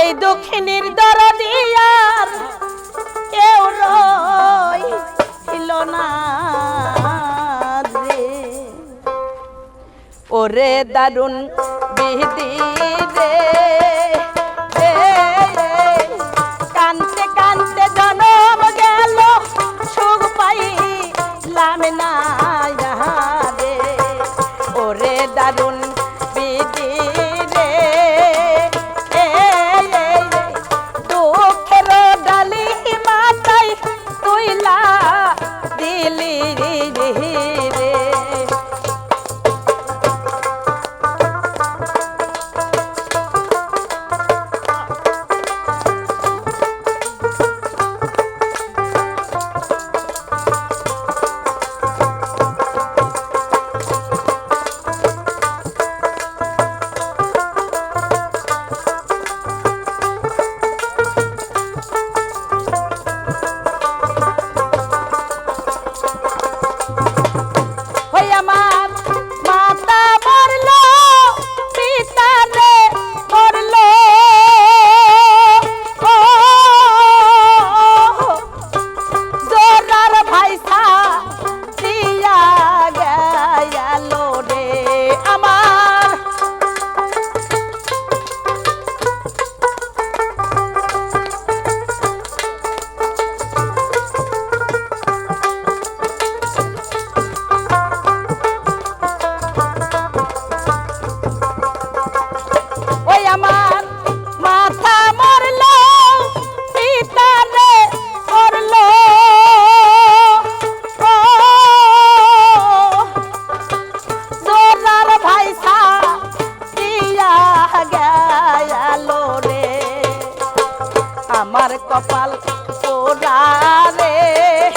এই দক্ষিণীর দরদিয়ার কেউ রইল না ওরে দারুণ বিধি রে। কানতে কানতে জনম গেল, সুখ পাইলাম না রে। ওরে দারুণ পাল ওরা রে।